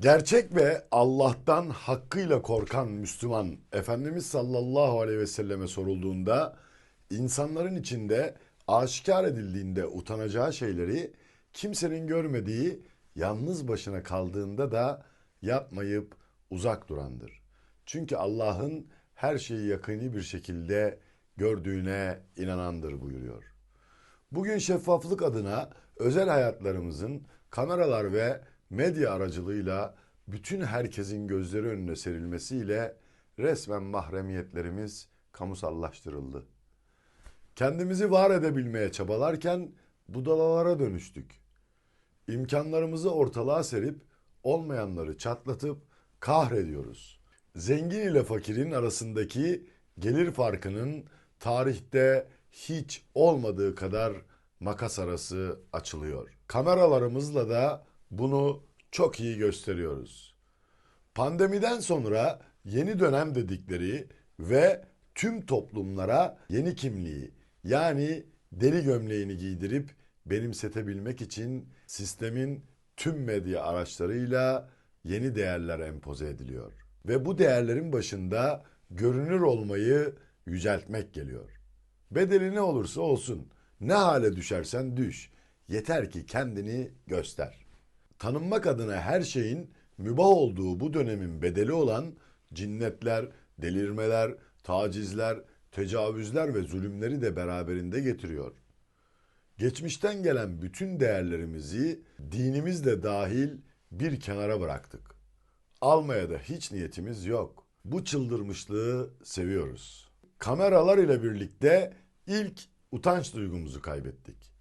Gerçek ve Allah'tan hakkıyla korkan Müslüman Efendimiz sallallahu aleyhi ve selleme sorulduğunda insanların içinde aşikar edildiğinde utanacağı şeyleri kimsenin görmediği yalnız başına kaldığında da yapmayıp uzak durandır. Çünkü Allah'ın her şeyi yakini bir şekilde gördüğüne inanandır buyuruyor. Bugün şeffaflık adına özel hayatlarımızın kameralar ve medya aracılığıyla bütün herkesin gözleri önüne serilmesiyle resmen mahremiyetlerimiz kamusallaştırıldı. Kendimizi var edebilmeye çabalarken budalalara dönüştük. İmkanlarımızı ortalığa serip olmayanları çatlatıp kahrediyoruz. Zengin ile fakirin arasındaki gelir farkının tarihte hiç olmadığı kadar makas arası açılıyor. Kameralarımızla da bunu çok iyi gösteriyoruz. Pandemiden sonra yeni dönem dedikleri ve tüm toplumlara yeni kimliği yani deli gömleğini giydirip benimsetebilmek için sistemin tüm medya araçlarıyla yeni değerler empoze ediliyor. Ve bu değerlerin başında görünür olmayı yüceltmek geliyor. Bedeli ne olursa olsun, ne hale düşersen düş. Yeter ki kendini göster. Tanınmak adına her şeyin mübah olduğu bu dönemin bedeli olan cinnetler, delirmeler, tacizler, tecavüzler ve zulümleri de beraberinde getiriyor. Geçmişten gelen bütün değerlerimizi dinimizle dahil bir kenara bıraktık. Almaya da hiç niyetimiz yok. Bu çıldırmışlığı seviyoruz. Kameralar ile birlikte ilk utanç duygumuzu kaybettik.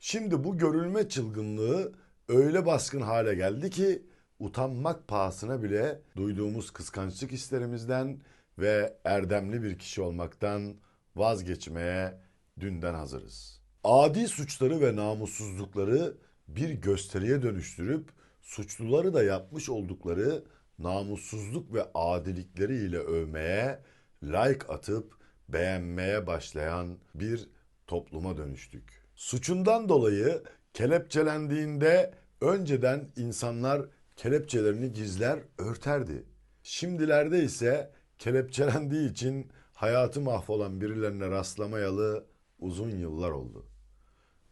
Şimdi bu görülme çılgınlığı öyle baskın hale geldi ki utanmak pahasına bile duyduğumuz kıskançlık hislerimizden ve erdemli bir kişi olmaktan vazgeçmeye dünden hazırız. Adi suçları ve namussuzlukları bir gösteriye dönüştürüp suçluları da yapmış oldukları namussuzluk ve adilikleriyle övmeye, like atıp beğenmeye başlayan bir topluma dönüştük. Suçundan dolayı kelepçelendiğinde önceden insanlar kelepçelerini gizler, örterdi. Şimdilerde ise kelepçelendiği için hayatı mahvolan birilerine rastlamayalı uzun yıllar oldu.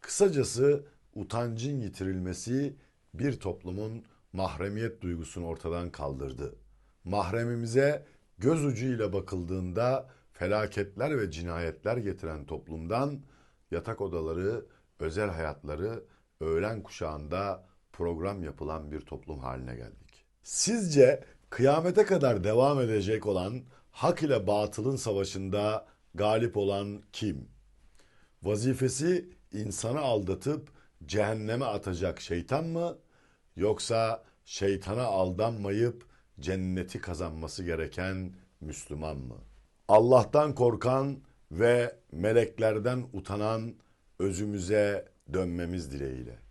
Kısacası utancın yitirilmesi bir toplumun mahremiyet duygusunu ortadan kaldırdı. Mahremimize göz ucuyla bakıldığında felaketler ve cinayetler getiren toplumdan yatak odaları, özel hayatları, öğlen kuşağında program yapılan bir toplum haline geldik. Sizce kıyamete kadar devam edecek olan hak ile batılın savaşında galip olan kim? Vazifesi insanı aldatıp cehenneme atacak şeytan mı? Yoksa şeytana aldanmayıp cenneti kazanması gereken Müslüman mı? Allah'tan korkan ve meleklerden utanan özümüze dönmemiz dileğiyle.